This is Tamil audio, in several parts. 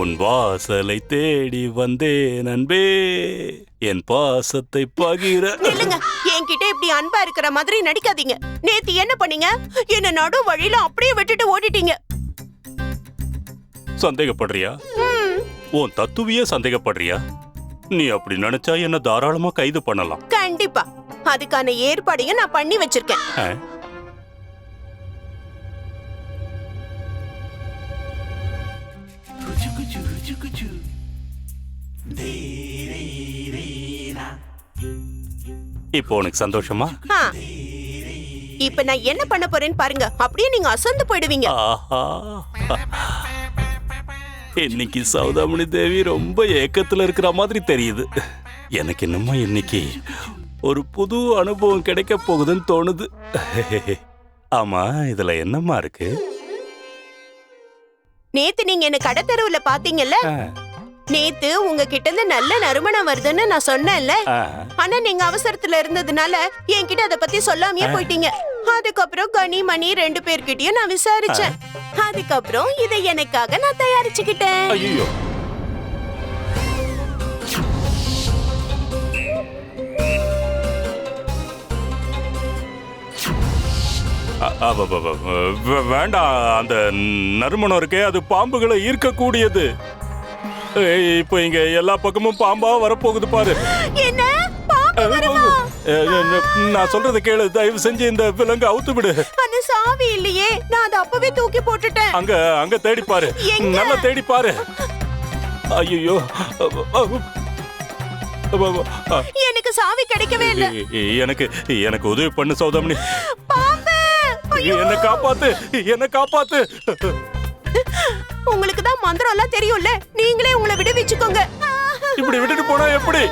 உன் வாசலை தேடி வந்தேன் அன்பே என் பாசத்தை பகிர. நில்லுங்க. என்கிட்ட இப்படி அன்பா இருக்கிற மாதிரி நடிக்காதீங்க. நேத்து என்ன பண்ணீங்க? என்ன நடு வழியில அப்படியே விட்டுட்டு ஓடிட்டீங்க. சந்தேகப்படுறியா? உன் தத்துவியே சந்தேகப்படுறியா? நீ அப்படி நினைச்சா என்ன தாராளமா கைது பண்ணலாம். கண்டிப்பா. அதுக்கான ஏற்பாடையும் நான் பண்ணி வச்சிருக்கேன். இப்போ உனக்கு சந்தோஷமா? ஆ. இப்ப நான் என்ன பண்ண போறேன்னு பாருங்க. அப்படியே நீங்க அசந்து போயிடுவீங்க. ஆஹா. இன்னைக்கு சௌதாமணி தேவி ரொம்ப ஏக்கத்துல இருக்கிற மாதிரி தெரியுது. எனக்கு என்னமோ இன்னைக்கு ஒரு புது அனுபவம் கிடைக்க போகுதுன்னு தோணுது. ஆமா இதுல என்னம்மா இருக்கு? நேத்து நீங்க என்ன கடத்தெருவுல பாத்தீங்கல்ல? ஆ, நேத்து உங்ககிட்ட இருந்து நல்ல நறுமணம் வருதுன்னு நான் சொன்னேன்ல. ஆனா நீங்க அவசரத்துல இருந்ததுனால என்கிட்ட அத பத்தி சொல்லாமயே போயிட்டீங்க. அதுக்கப்புறம் கனி மணி ரெண்டு பேர்கிட்டயும் நான் விசாரிச்சேன். அதுக்கப்புறம் இதை எனக்காக நான் தயாரிச்சுக்கிட்டேன். வேண்டாம் அந்த நறுமணம் இருக்கே அது பாம்புகளை ஈர்க்கக்கூடியது. இப்போ இங்க எல்லா பக்கமும் பாம்பா வரப்போகுது பாரு. நான் சொல்றதை கேளு தயவு செஞ்சு இந்த விலங்கு அவுத்து விடு. அந்த சாவி இல்லையே நான் அதை அப்பவே தூக்கி போட்டுட்டேன். அங்க அங்க தேடி பாரு? நல்லா தேடி பாரு. ஐயோ எனக்கு சாவி கிடைக்கவே இல்ல. எனக்கு எனக்கு உதவி பண்ணு ஐயோ, என்ன காப்பாத்து என்ன காப்பாத்து. உங்களுக்கு தான் மந்திரம் எல்லாம் தெரியும்ல. நீங்களே உங்களை விடுவிச்சுக்கோங்க இப்படி விட்டுட்டு போனா எப்படி?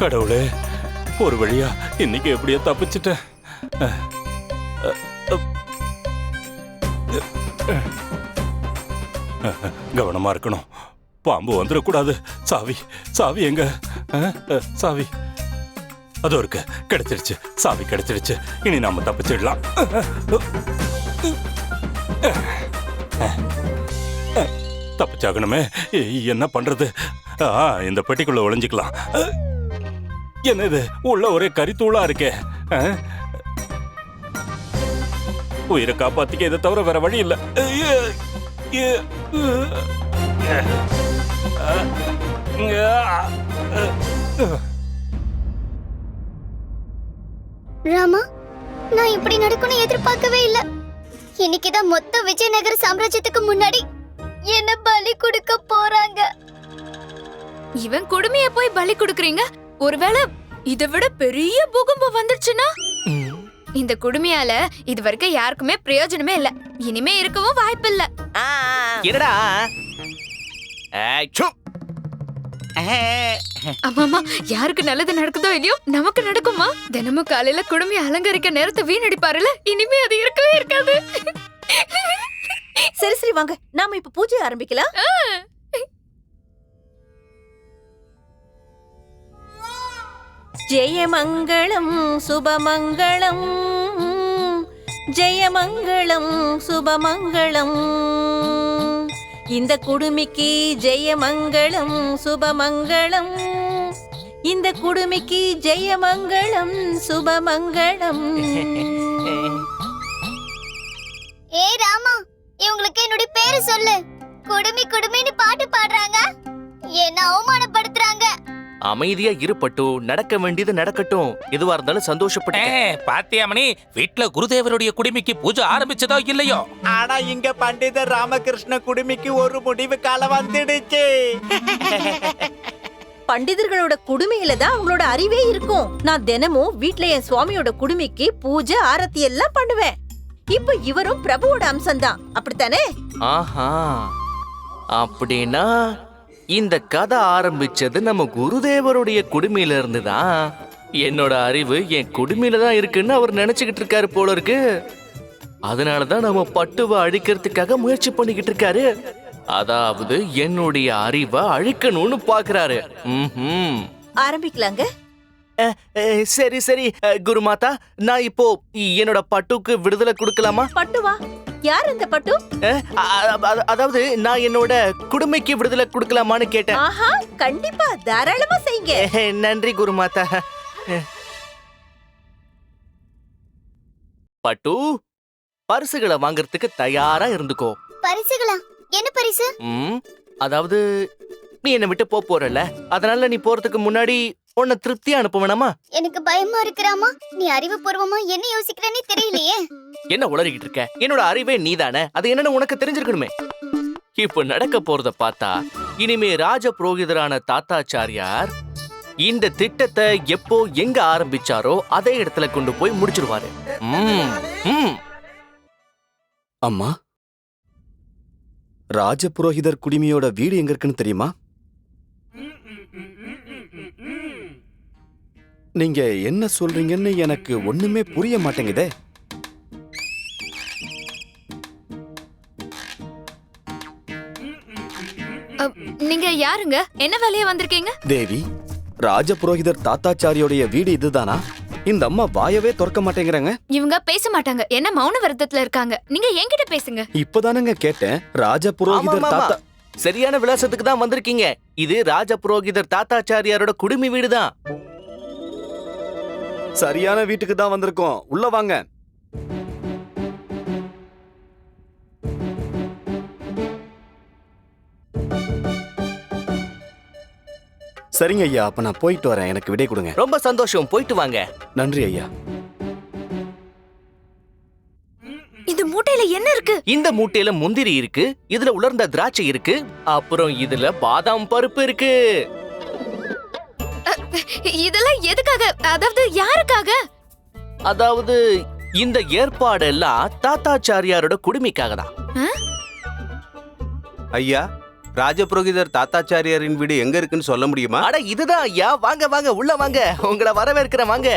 கடவுளே ஒரு வழியா இன்னைக்கு எப்படியோ தப்பிச்சிட்டேன். கவனமா இருக்கணும். பாம்பு வந்துடக்கூடாது. சாவி சாவி எங்க? சாவி. அதோ இருக்கு கிடைச்சிருச்சு. சாவி கிடைச்சிருச்சு. இனி நாம தப்பிச்சிடலாம். தப்பிச்சாகணுமே. என்ன பண்றது? ஆ, இந்த பெட்டிக்குள்ள ஒளிஞ்சுக்கலாம். என்ன இது உள்ள ஒரே கரித்தூளா இருக்கே. ஆ? உயிரை காப்பாத்திக்க இதை தவிர வேற வழி இல்ல. ராமா நான் இப்படி நடக்கும்னு எதிர்பார்க்கவே இல்ல. இன்னைக்குதான் மொத்த விஜயநகர சாம்ராஜ்யத்துக்கு முன்னாடி என்ன பலி கொடுக்க போறாங்க. இவன் கொடுமைய போய் பலி கொடுக்கறீங்க? ஒருவேளை இதை விட பெரிய பூகம்பம் வந்துருச்சுன்னா? இந்த குடுமையால இது வரைக்கும் யாருக்குமே பிரயோஜனமே இல்ல. இனிமே இருக்கவும் வாய்ப்பு இல்ல என்னடா? ஆமாமா யாருக்கு நல்லது நடக்குதோ இல்லையோ நமக்கு நடக்குமா தினமும் காலையில குடுமைய அலங்கரிக்க நேரத்தை வீணடிப்பாருல இனிமே அது இருக்கவே இருக்காது. சரி சரி வாங்க. நாம இப்ப பூஜை ஆரம்பிக்கலாம். ஜெயமங்களம் சுபமங்களம் ஜெயமங்களம் சுபமங்களம் இந்த குடுமிக்கு ஜெயமங்களம் சுபமங்களம் இந்த குடுமிக்கு ஜெயமங்களம் சுபமங்களம் ஏ ராமா இவங்களுக்கு என்னுடைய பேரு சொல்லு. குடுமி குடுமி. அமைதியா இருப்பட்டு நடக்க வேண்டியது நடக்கட்டும். எதுவா இருந்தாலும் சந்தோஷப்பட்டு பாத்தியா மணி வீட்ல குருதேவருடைய குடிமைக்கு பூஜை ஆரம்பிச்சதோ இல்லையோ? ஆனா இங்க பண்டிதர் ராமகிருஷ்ண குடுமிக்கு ஒரு முடிவு காலம் வந்துடுச்சு. பண்டிதர்களோட குடுமையில தான் அவங்களோட அறிவே இருக்கும். நான் தினமும் வீட்ல என் சுவாமியோட குடுமிக்கு பூஜை ஆரத்தி எல்லாம் பண்ணுவேன். இப்ப இவரும் பிரபுவோட அம்சம்தான். அப்படித்தானே? ஆஹா. அப்படின்னா இந்த கதை ஆரம்பிச்சது நம்ம குருதேவருடைய குடுமையில இருந்து தான். என்னோட அறிவு என் குடுமையில தான் இருக்குன்னு அவர் நினைச்சுக்கிட்டு இருக்காரு போல இருக்கு. அதனால தான் நம்ம பட்டுவை அழிக்கிறதுக்காக முயற்சி பண்ணிக்கிட்டு இருக்காரு. அதாவது என்னுடைய அறிவை அழிக்கணும்னு பாக்குறாரு. ம்ஹும். ஆரம்பிக்கலாங்க. அஹ், அஹ், சரி சரி. அஹ், குருமாதா நான் இப்போ என்னோட பட்டுக்கு விடுதலை கொடுக்கலாமா? பட்டுவா? யார் அந்த பட்டு? அதாவது நான் என்னோட குடுமைக்கு விடுதலை கொடுக்கலாமான்னு கேட்டேன். ஆஹா கண்டிப்பா தாராளமா செய்யுங்க. நன்றி குருமாதா. பட்டு பரிசுகளை வாங்குறதுக்கு தயாரா இருந்துக்கோ. பரிசுகளா? என்ன பரிசு? ம் அதாவது நீ என்னை விட்டு போறல அதனால நீ போறதுக்கு முன்னாடி உன்னை திருப்தியா அனுப்ப வேணாமா? எனக்கு பயமா இருக்கிறாமா நீ அறிவுபூர்வமா என்ன யோசிக்கிறேன்னு தெரியலையே. என்ன உளறிக்கிட்டு இருக்க? என்னோட அறிவே நீதானே? அது என்னன்னு உனக்கு தெரிஞ்சிருக்கணுமே. இப்ப நடக்க போறத பார்த்தா இனிமே ராஜ புரோகிதரான தாத்தாச்சாரியார் இந்த திட்டத்தை எப்போ எங்க ஆரம்பிச்சாரோ அதே இடத்துல கொண்டு போய் முடிச்சிருவாரு. அம்மா ராஜபுரோகிதர் குடிமையோட வீடு எங்க இருக்குன்னு தெரியுமா? நீங்க என்ன சொல்றீங்கன்னு எனக்கு ஒண்ணுமே புரிய மாட்டேங்குதே. அ, நீங்க யாருங்க? என்ன வேலையா வந்திருக்கீங்க? தேவி ராஜபுரோகிதர் தாத்தாச்சாரியோடைய வீடு இதுதானா? இந்த அம்மா வாயவே திறக்க மாட்டேங்கிறாங்க. இவங்க பேச மாட்டாங்க. என்ன மௌன விரதத்துல இருக்காங்க? நீங்க என்கிட்ட பேசுங்க. இப்பதானங்க கேட்டேன். ஆமா, ராஜபுரோகிதர் ஆமா, தாத்தா சரியான விலாசத்துக்கு தான் வந்திருக்கீங்க. இது ராஜ புரோகிதர் தாத்தாச்சாரியாரோட குடுமி வீடுதான். சரியான வீட்டுக்கு தான் வந்திருக்கோம். உள்ள வாங்க. சரிங்க ஐயா அப்ப நான் போயிட்டு வரேன். எனக்கு விடை கொடுங்க. ரொம்ப சந்தோஷம். போயிட்டு வாங்க. நன்றி ஐயா. இந்த மூட்டையில என்ன இருக்கு? இந்த மூட்டையில முந்திரி இருக்கு இதுல உலர்ந்த திராட்சை இருக்கு அப்புறம் இதுல பாதாம் பருப்பு இருக்கு. இதெல்லாம் எதுக்காக? அதாவது யாருக்காக? அதாவது இந்த ஏற்பாடெல்லாம் தாத்தாச்சாரியாரோட குடுமிக்காக தான். ஐயா ராஜபுரோகிதர் தாத்தாச்சாரியாரின் வீடு எங்க இருக்குன்னு சொல்ல முடியுமா? அட இதுதான் ஐயா. வாங்க வாங்க உள்ள வாங்க. உங்களை வரவேற்கிறேன் வாங்க.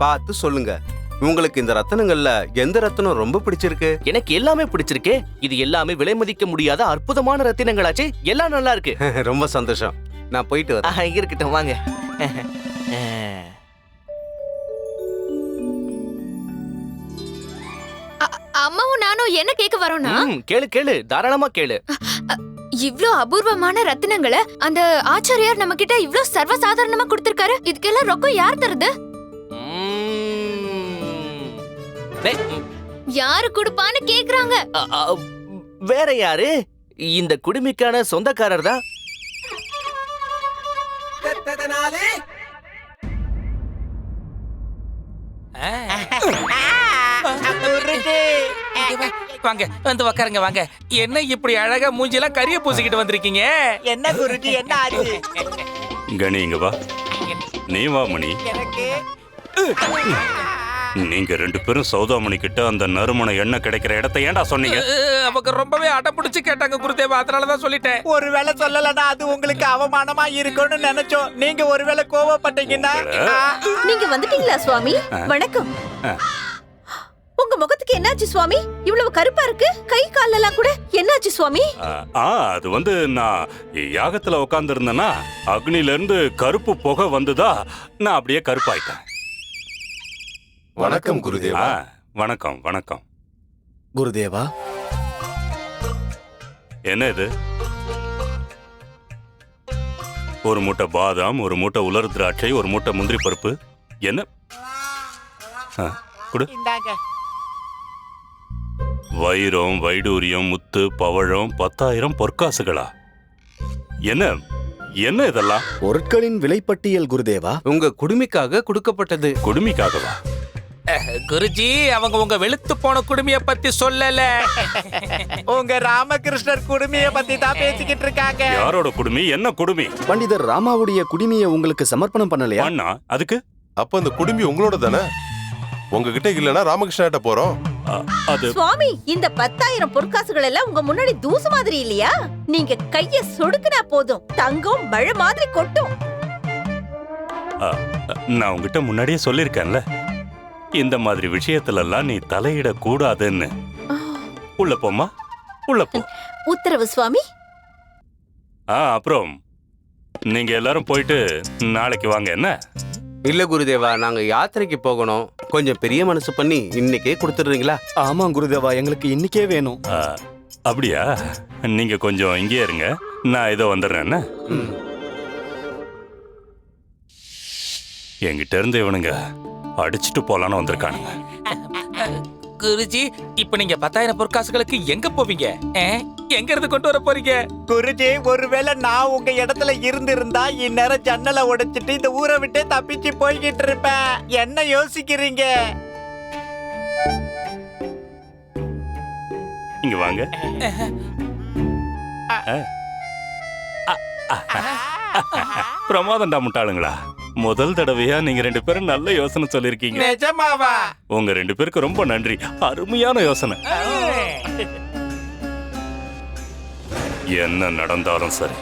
பார்த்து சொல்லுங்க. உங்களுக்கு இந்த ரத்தனங்கள்ல எந்த ரத்தனம் ரொம்ப பிடிச்சிருக்கு? எனக்கு எல்லாமே பிடிச்சிருக்கே. இது எல்லாமே விலை மதிக்க முடியாத அற்புதமான ரத்தினங்களாச்சே. எல்லாம் நல்லா இருக்கு. ரொம்ப சந்தோஷம். நான் போயிட்டு வரேன். இருக்கட்டும் வாங்க. அம்மாவும் நானும் என்ன கேட்க வரோம்னா? கேளு கேளு. தாராளமா கேளு. இவ்ளோ அபூர்வமான ரத்தினங்களை அந்த ஆச்சாரியார் நம்ம கிட்ட இவ்ளோ சர்வசாதாரணமா கொடுத்திருக்காரு. இதுக்கெல்லாம் ரொக்கம் யார் தருது? யாரு கொடுப்பான்னு கேக்குறாங்க. வேற யாரு? இந்த குடுமிக்கான சொந்தக்காரர் தான். வாங்க வந்து உக்காருங்க வாங்க. என்ன இப்படி அழகா மூஞ்சிலாம் கரிய பூசிக்கிட்டு வந்திருக்கீங்க? என்ன குருஜி என்ன ஆச்சு? கணி இங்க வா. நீ வா மணி. எனக்கு. நீங்க ரெண்டு பேரும் சௌதாமணி கிட்ட அந்த நறுமண எண்ணெய் கிடைக்கிற இடத்த ஏன்டா சொன்னீங்க? அவங்க ரொம்பவே அடம் பிடிச்சு கேட்டாங்க குருதேவா. அதனாலதான் சொல்லிட்டேன். ஒருவேளை சொல்லலன்னா அது உங்களுக்கு அவமானமா இருக்கும்னு நினைச்சோம். நீங்க ஒருவேளை கோவப்பட்டீங்கன்னா நீங்க வந்துட்டீங்களா சுவாமி? வணக்கம். உங்க முகத்துக்கு என்னாச்சு சுவாமி? இவ்வளவு கருப்பா இருக்கு? கை காலெல்லாம் கூட என்னாச்சு சுவாமி? ஆ, ஆ அது வந்து நான் யாகத்துல உட்கார்ந்து இருந்தேன்னா அக்னில இருந்து கருப்பு புகை வந்துதா நான் அப்படியே கருப்பாயிட்டேன். வணக்கம் ஆ, வணக்கம் வணக்கம். குருதேவா. என்ன இது? ஒரு மூட்டை பாதாம் ஒரு மூட்டை உலர் திராட்சை ஒரு மூட்டை முந்திரி பருப்பு. என்ன? ஆ, குடு. இந்தாங்க. வைரம் வைடூரியம் முத்து பவழம் பத்தாயிரம் பொற்காசுகளா? என்ன? என்ன இதெல்லாம்? பொருட்களின் விலைப்பட்டியல் குருதேவா. உங்க குடுமிக்காக கொடுக்கப்பட்டது. குடுமிக்காகவா? குருஜி அவங்க உங்க வெளுத்து போன குடுமைய பத்தி சொல்லல. உங்க ராமகிருஷ்ணர் குடுமைய பத்தி தான் பேசிக்கிட்டு இருக்காங்க. யாரோட குடுமி? என்ன குடுமி? பண்டிதர் ராமாவுடைய குடிமையை உங்களுக்கு சமர்ப்பணம் பண்ணலையா? அண்ணா அதுக்கு? அப்ப அந்த குடுமி உங்களோட தானே? உங்ககிட்ட இல்லனா ராமகிருஷ்ணாட்ட போறோம். அது சுவாமி இந்த பத்தாயிரம் பொற்காசுகள் எல்லாம் உங்க முன்னாடி தூசு மாதிரி இல்லையா? நீங்க கைய சொடுக்குனா போதும். தங்கம் மழை மாதிரி கொட்டும். ஆ, நான் உங்ககிட்ட முன்னாடியே சொல்லியிருக்கேன்ல. இந்த மாதிரி விஷயத்துலலாம் நீ தலையிடக்கூடாதுன்னு. உள்ள போம்மா உள்ள போ. உத்தரவு சுவாமி. ஆ அப்புறம் நீங்க எல்லாரும் போயிட்டு நாளைக்கு வாங்க என்ன? இல்ல குருதேவா நாங்க யாத்திரைக்கு போகணும். கொஞ்சம் பெரிய மனசு பண்ணி இன்னைக்கே கொடுத்துடுறீங்களா? ஆமா குருதேவா எங்களுக்கு இன்னைக்கே வேணும். ஆ, அப்படியா? நீங்க கொஞ்சம் இங்கேயே இருங்க. நான் இதோ வந்துடுறேன் என்ன? என்கிட்ட இருந்து இவனுங்க அடிச்சுட்டு போலான்னு வந்திருக்கானுங்க. குருஜி இப்ப நீங்க பத்தாயிரம் பொற்காசுகளுக்கு எங்க போவீங்க? எங்க இருந்து கொண்டு வர போறீங்க? குருஜி ஒருவேளை நான் உங்க இடத்துல இருந்திருந்தா இந்நேரம் ஜன்னலை உடைச்சிட்டு இந்த ஊரை விட்டே தப்பிச்சு போய்கிட்டு இருப்பேன். என்ன யோசிக்கிறீங்க? இங்க வாங்க. பிரமாதம்டா முட்டாளுங்களா? முதல் தடவையா நீங்க ரெண்டு பேரும் நல்ல யோசனை சொல்லிருக்கீங்க. நிஜமாவா? உங்க ரெண்டு பேருக்கு ரொம்ப நன்றி. அருமையான யோசனை. என்ன நடந்தாலும் சரி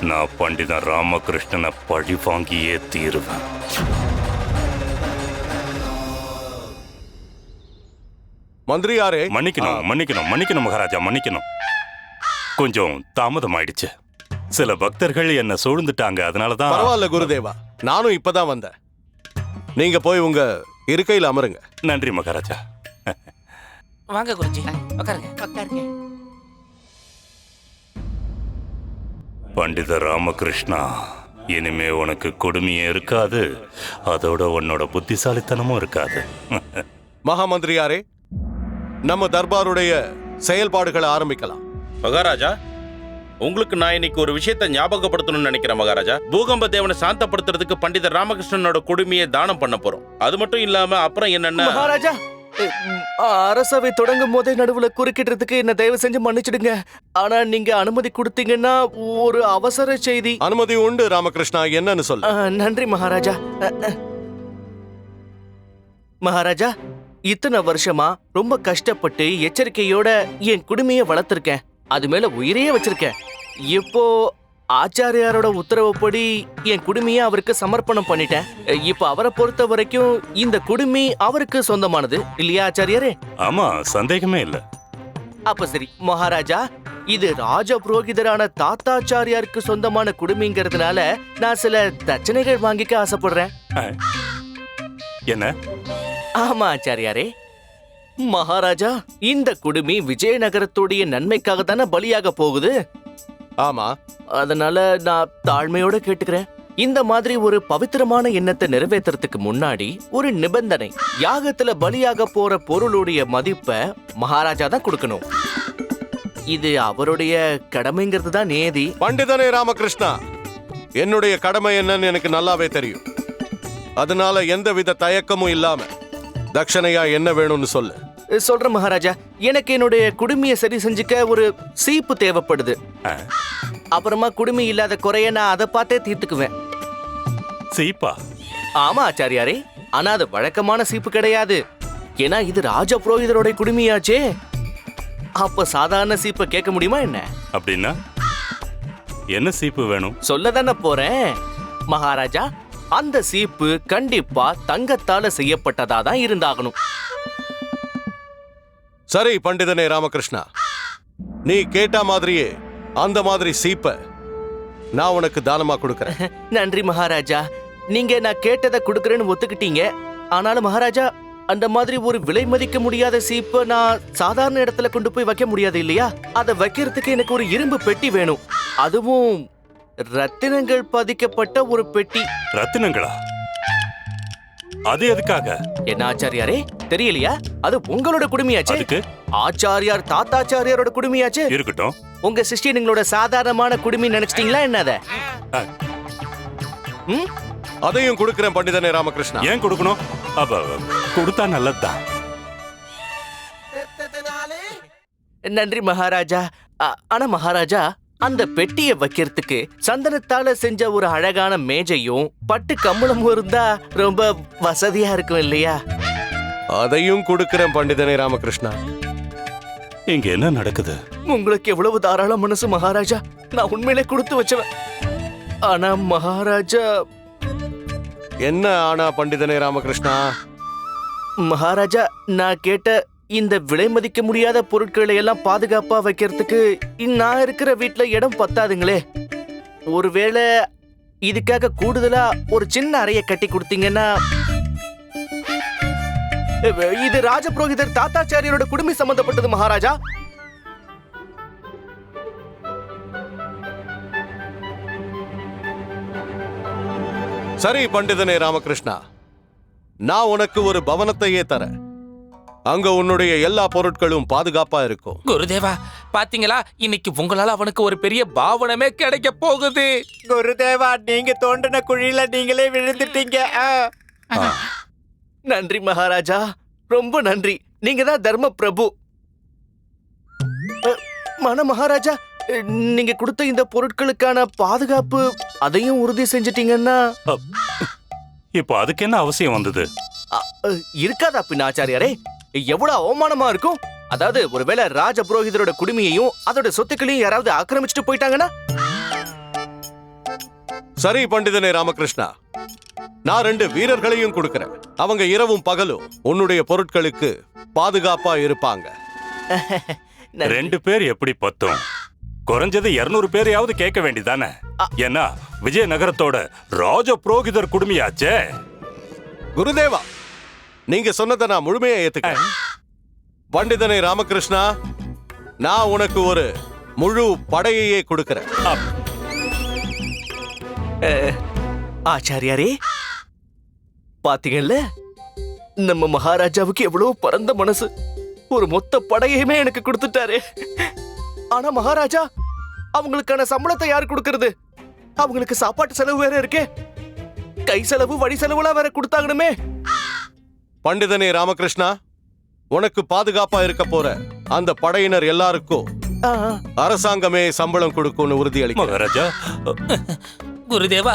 நான் பண்டிதன் ராமகிருஷ்ணனை பழி வாங்கியே தீருவேன். மந்திரியாரே. மன்னிக்கணும் மன்னிக்கணும் மன்னிக்கணும் மகாராஜா மன்னிக்கணும். கொஞ்சம் தாமதம் ஆயிடுச்சு சில பக்தர்கள் என்ன சூழ்ந்துட்டாங்க அதனால தான் பரவாயில்ல குருதேவா. நானும் இப்பதான் வந்தேன். நீங்க போய் உங்க இருக்கையில் அமருங்க. நன்றி மகாராஜா. வாங்க குருஜி. உட்காருங்க உட்காருங்க பண்டித ராமகிருஷ்ணா இனிமே உனக்கு கொடுமையே இருக்காது. அதோட உன்னோட புத்திசாலித்தனமும் இருக்காது. மகாமந்திரியாரே நம்ம தர்பாருடைய செயல்பாடுகளை ஆரம்பிக்கலாம். மகாராஜா உங்களுக்கு நான் இன்னைக்கு ஒரு விஷயத்தை ஞாபகப்படுத்தணும்னு நினைக்கிறேன் மகாராஜா. பூகம்ப தேவனை சாந்தப்படுத்துறதுக்கு பண்டிதர் ராமகிருஷ்ணனோட குடுமையை தானம் பண்ண போறோம். அது மட்டும் இல்லாம அப்புறம் என்னன்னா மகாராஜா அரசவை தொடங்கும் போதே நடுவுல குறுக்கிடுறதுக்கு என்ன தயவு செஞ்சு மன்னிச்சிடுங்க. ஆனா நீங்க அனுமதி கொடுத்தீங்கன்னா ஒரு அவசர செய்தி. அனுமதி உண்டு ராமகிருஷ்ணா. என்னன்னு சொல்லு. நன்றி மகாராஜா. மகாராஜா இத்தனை வருஷமா ரொம்ப கஷ்டப்பட்டு எச்சரிக்கையோட என் குடுமையை வளர்த்திருக்கேன். அது மேல உயிரையே வச்சிருக்கேன். இப்போ ஆச்சாரியாரோட உத்தரவுப்படி என் குடுமையை அவருக்கு சமர்ப்பணம் பண்ணிட்டேன். இப்போ அவரை பொறுத்த வரைக்கும் இந்த குடுமி அவருக்கு சொந்தமானது இல்லையா ஆச்சாரியாரே? ஆமா சந்தேகமே இல்ல. அப்ப சரி மகாராஜா இது ராஜ புரோகிதரான தாத்தாச்சாரியாருக்கு சொந்தமான குடுமிங்கிறதுனால நான் சில தட்சணைகள் வாங்கிக்க ஆசைப்படுறேன். என்ன? ஆமா ஆச்சாரியாரே. மகாராஜா இந்த குடுமி விஜயநகரத்துடைய நன்மைக்காக தானே பலியாக போகுது? ஆமா. அதனால நான் தாழ்மையோட கேட்டுக்கிறேன். இந்த மாதிரி ஒரு பவித்திரமான எண்ணத்தை நிறைவேத்துறதுக்கு முன்னாடி ஒரு நிபந்தனை. யாகத்துல பலியாக போற பொருளுடைய மதிப்பை மகாராஜா தான் கொடுக்கணும். இது அவருடைய கடமைங்கிறது தான் நேதி. பண்டிதனே ராமகிருஷ்ணா என்னுடைய கடமை என்னன்னு எனக்கு நல்லாவே தெரியும். அதனால எந்தவித தயக்கமும் இல்லாம தட்சணையா என்ன வேணும்னு சொல்லு. சொல்றேன் மகாராஜா. எனக்கு என்னுடைய குடுமியை சரி செஞ்சுக்க ஒரு சீப்பு தேவைப்படுது. அப்புறமா குடுமி இல்லாத குறைய நான் அதை பார்த்தே தீர்த்துக்குவேன். சீப்பா? ஆமா ஆச்சாரியாரே. ஆனா அது வழக்கமான சீப்பு கிடையாது. ஏன்னா இது ராஜ புரோகிதரோட குடுமியாச்சே. அப்ப சாதாரண சீப்பை கேட்க முடியுமா என்ன? அப்படின்னா என்ன சீப்பு வேணும்? சொல்லதானே போறேன். மகாராஜா அந்த சீப்பு கண்டிப்பா தங்கத்தால செய்யப்பட்டதா தான் இருந்தாகணும். சரி பண்டிதனே ராமகிருஷ்ணா. நீ கேட்ட மாதிரியே அந்த மாதிரி சீப்ப நான் உனக்கு தானமா கொடுக்கறேன். நன்றி மகாராஜா. நீங்க நான் கேட்டதை கொடுக்கறேன்னு ஒத்துக்கிட்டீங்க. ஆனாலும் மகாராஜா அந்த மாதிரி ஒரு விலை மதிக்க முடியாத சீப்பை நான் சாதாரண இடத்துல கொண்டு போய் வைக்க முடியாது இல்லையா? அதை வைக்கிறதுக்கு எனக்கு ஒரு இரும்பு பெட்டி வேணும். அதுவும் ரத்தினங்கள் பதிக்கப்பட்ட ஒரு பெட்டி. ரத்தினங்களா? அது எதுக்காக? என்ன ஆச்சாரியாரே? தெரியலையா? அது உங்களோட குடுமையாச்சே. அதுக்கு? ஆச்சாரியார் தாத்தாச்சாரியாரோட குடுமையாச்சே. இருக்கட்டும். உங்க சிஷ்யனுங்களோட சாதாரணமான குடுமி நினைச்சிட்டீங்களா என்னத? அதையும் கொடுக்கிறேன் பண்டிதனே ராமகிருஷ்ணா. ஏன் கொடுக்கணும்? அப்ப கொடுத்தா நல்லதுதான் நன்றி மகாராஜா. ஆனா மகாராஜா அந்த பெட்டியை வைக்கிறதுக்கு சந்தனத்தால செஞ்ச ஒரு அழகான மேஜையும் பட்டு கம்பளமும் இருந்தா ரொம்ப வசதியா இருக்கும் இல்லையா? அதையும் கொடுக்கிறேன் பண்டிதனே ராமகிருஷ்ணா. இங்க என்ன நடக்குது? உங்களுக்கு எவ்வளவு தாராள மனசு மகாராஜா? நான் உண்மையிலே கொடுத்து வச்சவன். ஆனா மகாராஜா என்ன ஆனா பண்டிதனே ராமகிருஷ்ணா? மகாராஜா நான் கேட்ட இந்த விலை மதிக்க முடியாத பொருட்களை எல்லாம் பாதுகாப்பா வைக்கிறதுக்கு நான் இருக்கிற வீட்டுல இடம் பத்தாதுங்களே. ஒருவேளை இதுக்காக கூடுதலா ஒரு சின்ன அறையை கட்டி கொடுத்தீங்கன்னா. இது ராஜபுரோகிதர் தாத்தாச்சாரியரோட குடும்பம் சம்பந்தப்பட்டது மகாராஜா? சரி பண்டிதனே ராமகிருஷ்ணா. நான் உனக்கு ஒரு பவனத்தையே தரேன். அங்க உன்னுடைய எல்லா பொருட்களும் பாதுகாப்பா இருக்கும். குருதேவா பாத்தீங்களா? இன்னைக்கு உங்களால அவனுக்கு ஒரு பெரிய பாவனமே கிடைக்க போகுது. குருதேவா நீங்க தோண்டின குழியில நீங்களே விழுந்துட்டீங்க. ஆ. நன்றி மகாராஜா. ரொம்ப நன்றி. நீங்க தான் தர்ம பிரபு மன மகாராஜா நீங்க கொடுத்த இந்த பொருட்களுக்கான பாதுகாப்பு அதையும் உறுதி செஞ்சிட்டீங்கன்னா. இப்போ அதுக்கு என்ன அவசியம் வந்தது? இருக்காதா பின்ன ஆச்சாரியாரே? எவ்வளவு அவமானமா இருக்கும்? அதாவது ஒருவேளை ராஜ புரோகிதரோட குடுமையையும் அதோட சொத்துக்களையும் யாராவது ஆக்கிரமிச்சுட்டு போயிட்டாங்கன்னா? சரி பண்டிதனே ராமகிருஷ்ணா. நான் ரெண்டு வீரர்களையும் கொடுக்கறேன். அவங்க இரவும் பகலும் உன்னுடைய பொருட்களுக்கு பாதுகாப்பா இருப்பாங்க. ரெண்டு பேர் எப்படி பத்தும்? குறைஞ்சது இருநூறு பேரையாவது கேட்க வேண்டியதானே ஏன்னா விஜயநகரத்தோட ராஜ புரோகிதர் குடுமையாச்சே? குருதேவா நீங்க சொன்னதை நான் முழுமையா ஏத்துக்கிறேன். பண்டிதனை ராமகிருஷ்ணா நான் உனக்கு ஒரு முழு படையையே கொடுக்கறேன். ஆச்சாரியாரே பாத்தீங்கல்ல? நம்ம மகாராஜாவுக்கு எவ்வளவு பரந்த மனசு. ஒரு மொத்த படையையுமே எனக்கு கொடுத்துட்டாரு. ஆனா மகாராஜா அவங்களுக்கான சம்பளத்தை யார் கொடுக்கறது? அவங்களுக்கு சாப்பாட்டு செலவு வேற இருக்கே. கை செலவு வழி செலவுலாம் வேற கொடுத்தாங்கணுமே பண்டிதனே ராமகிருஷ்ணா உனக்கு பாதுகாப்பா இருக்க போற அந்த படையினர் எல்லாருக்கும் அரசாங்கமே சம்பளம் கொடுக்கும்னு உறுதியளி மகாராஜா குருதேவா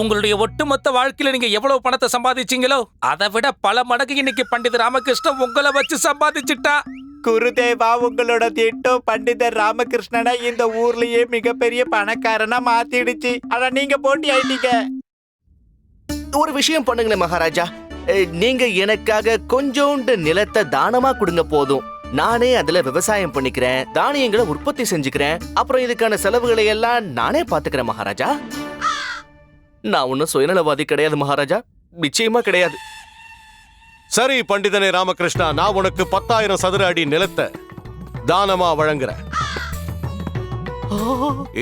உங்களுடைய ஒட்டுமொத்த வாழ்க்கையில நீங்க எவ்வளவு பணத்தை சம்பாதிச்சீங்களோ அதை விட பல மடங்கு இன்னைக்கு பண்டித ராமகிருஷ்ணன் உங்களை வச்சு சம்பாதிச்சுட்டா. குருதேவா உங்களோட திட்டம் பண்டிதர் ராமகிருஷ்ணனை இந்த ஊர்லயே மிகப்பெரிய பணக்காரனா மாத்திடுச்சு. ஆனா நீங்க போட்டி ஆயிட்டீங்க ஒரு விஷயம் பண்ணுங்களேன் மகாராஜா. நீங்க எனக்காக கொஞ்சோண்டு நிலத்தை தானமா கொடுங்க போதும். நானே அதுல விவசாயம் பண்ணிக்கிறேன் தானியங்களை உற்பத்தி செஞ்சுக்கிறேன் அப்புறம் இதுக்கான செலவுகளை எல்லாம் நானே பாத்துக்கிறேன் மகாராஜா. நான் ஒன்னும் சுயநலவாதி கிடையாது மகாராஜா நிச்சயமா கிடையாது. சரி பண்டிதனே ராமகிருஷ்ணா நான் உனக்கு பத்தாயிரம் சதுர அடி நிலத்தை தானமா வழங்குறேன்.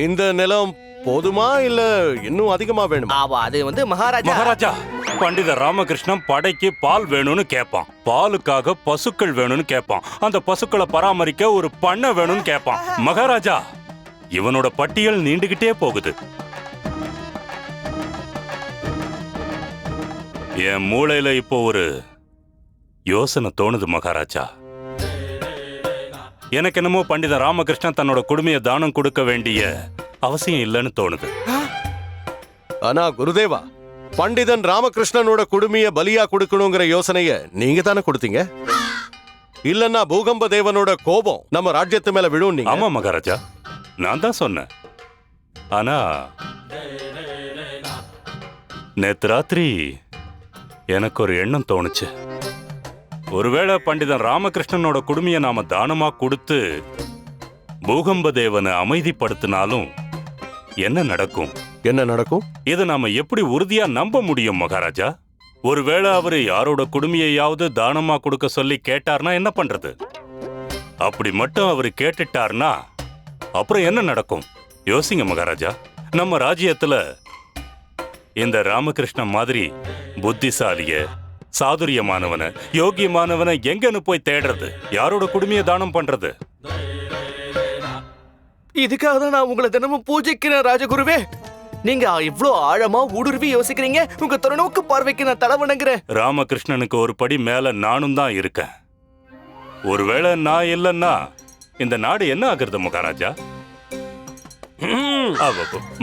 இந்த நிலம் போதுமா இல்ல இன்னும் அதிகமா வேணுமா? அது வந்து மகாராஜா. மகாராஜா பண்டித ராமகிருஷ்ணன் படைக்கு பால் வேணும்னு கேட்பான் பாலுக்காக பசுக்கள் வேணும்னு கேட்பான் அந்த பசுக்களை பராமரிக்க ஒரு பண்ணை வேணும்னு கேட்பான் மகாராஜா இவனோட பட்டியல் நீண்டுகிட்டே போகுது. என் மூளையில இப்போ ஒரு யோசனை தோணுது மகாராஜா. எனக்கு என்னமோ பண்டித ராமகிருஷ்ணன் தன்னோட குடுமையை தானம் கொடுக்க வேண்டிய அவசியம் இல்லைன்னு தோணுது. ஆனா குருதேவா பண்டிதன் ராமகிருஷ்ணனோட குடுமைய பலியா கொடுக்கணுங்கிற யோசனைய நீங்க தானே கொடுத்தீங்க? இல்லன்னா பூகம்ப தேவனோட கோபம் நம்ம ராஜ்யத்து மேல விழும் நீங்க? ஆமா மகாராஜா. நான் தான் சொன்னேன். ஆனா நேத்து ராத்திரி எனக்கு ஒரு எண்ணம் தோணுச்சு. ஒருவேளை பண்டிதன் ராமகிருஷ்ணனோட குடுமையை நாம தானமா கொடுத்து பூகம்ப தேவனை அமைதிப்படுத்தினாலும் என்ன நடக்கும்? என்ன நடக்கும்? இதை நாம எப்படி உறுதியா நம்ப முடியும் மகாராஜா? ஒருவேளை அவரு யாரோட குடுமையையாவது தானமா கொடுக்க சொல்லி கேட்டார்னா என்ன பண்றது? அப்படி மட்டும் அவரு கேட்டுட்டார்னா அப்புறம் என்ன நடக்கும்? யோசிங்க மகாராஜா. நம்ம ராஜ்யத்துல இந்த ராமகிருஷ்ணன் மாதிரி புத்திசாலிய சாதுரியமானவன யோகியமானவன எங்கன்னு போய் தேடுறது? யாரோட குடுமையை தானம் பண்றது? இதுக்காக தான் நான் உங்களை தினமும் பூஜைக்கிறேன் ராஜகுருவே. நீங்க இவ்ளோ ஆழமா ஊடுருவி யோசிக்கிறீங்க? உங்க தொலைநோக்கு பார்வைக்கு நான் தலை வணங்குறேன். ராமகிருஷ்ணனுக்கு ஒரு படி மேல நானும் தான் இருக்கேன். ஒருவேளை நான் இல்லைன்னா இந்த நாடு என்ன ஆகுறது மகாராஜா?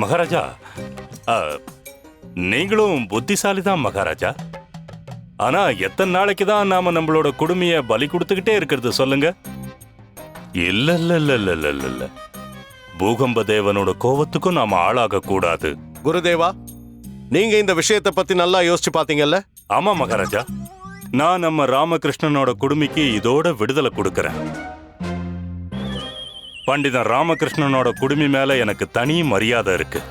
மகாராஜா நீங்களும் புத்திசாலி தான் மகாராஜா. ஆனா எத்தனை நாளைக்கு தான் நாம நம்மளோட குடுமைய பலி கொடுத்துக்கிட்டே இருக்கிறது சொல்லுங்க. இல்ல இல்ல இல்ல இல்ல இல்ல இல்ல, இல்ல. பூகம்ப தேவனோட கோவத்துக்கும் நாம ஆளாக கூடாது. குருதேவா நீங்க இந்த விஷயத்தை பத்தி நல்லா யோசிச்சு பாத்தீங்கல்ல? ஆமா மகாராஜா. நான் நம்ம ராமகிருஷ்ணனோட குடுமிக்கு இதோட விடுதலை கொடுக்கறேன். பண்டிதன் ராமகிருஷ்ணனோட குடுமி மேல எனக்கு தனி மரியாதை இருக்கு.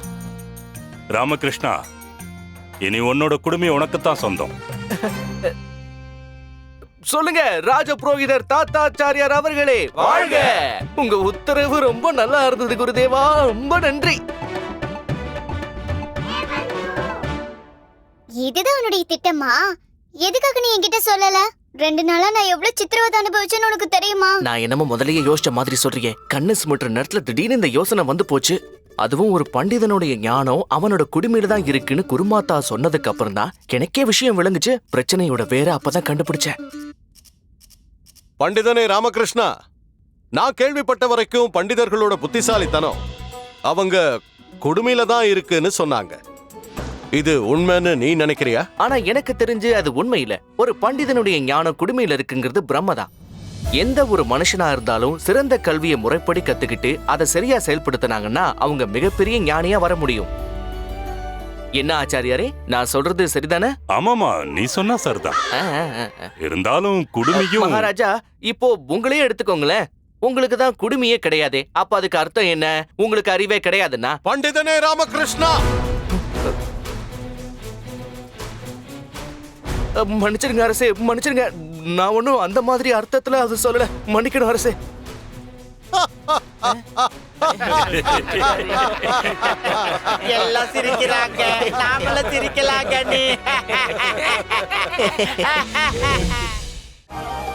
ராமகிருஷ்ணா இனி உன்னோட குடுமி உனக்குத்தான் சொந்தம். சொல்லுங்க ராஜ புரோகிதர் தாத்தாச்சாரியார் அவர்களே. வாழ்க! உங்க உத்தரவு ரொம்ப நல்லா இருந்தது குருதேவா. ரொம்ப நன்றி. இதுதான் உன்னுடைய திட்டமா? எதுக்காக நீ என்கிட்ட சொல்லல? ரெண்டு நாளா நான் எவ்வளவு சித்திரவதை அனுபவிச்சேன்னு உனக்கு தெரியுமா? நான் என்னமோ முதல்லயே யோசிச்ச மாதிரி சொல்றியே கண்ணு சுமட்டுற நேரத்துல திடீர்னு இந்த யோசனை வந்து போச்சு. அதுவும் ஒரு பண்டிதனுடைய ஞானம் அவனோட குடுமையில தான் இருக்குன்னு குருமாத்தா சொன்னதுக்கு அப்புறம் தான் எனக்கே விஷயம் விளங்குச்சு. பிரச்சனையோட வேற அப்பதான் கண்டுபிடிச்சேன். பண்டிதனே ராமகிருஷ்ணா. நான் கேள்விப்பட்ட வரைக்கும் பண்டிதர்களோட புத்திசாலித்தனம் அவங்க கொடுமையில தான் இருக்குன்னு சொன்னாங்க. இது உண்மைன்னு நீ நினைக்கிறியா? ஆனா எனக்கு தெரிஞ்சு அது உண்மை இல்ல ஒரு பண்டிதனுடைய ஞானம் குடுமையில இருக்குங்கிறது பிரம்மதான். எந்த ஒரு மனுஷனா இருந்தாலும் சிறந்த கல்வியை முறைப்படி கத்துக்கிட்டு அதை சரியா செயல்படுத்தினாங்கன்னா அவங்க மிகப்பெரிய ஞானியா வர முடியும். என்ன ஆச்சாரியாரே? நான் சொல்றது சரிதானே? ஆமாமா நீ சொன்னா சரிதான். இருந்தாலும் குடுமியும் மகாராஜா இப்போ உங்களையே எடுத்துக்கோங்களேன். உங்களுக்கு தான் குடுமையே கிடையாதே. அப்ப அதுக்கு அர்த்தம் என்ன? உங்களுக்கு அறிவே கிடையாதுன்னா? பண்டிதனே ராமகிருஷ்ணா! மன்னிச்சிருங்க அரசே மன்னிச்சிருங்க. நான் ஒன்றும் அந்த மாதிரி அர்த்தத்துல அது சொல்லல. மன்னிக்கணும் அரசே. எல்லாம் சிரிக்கிறாங்க. நாமளும் சிரிக்கலாங்க நீ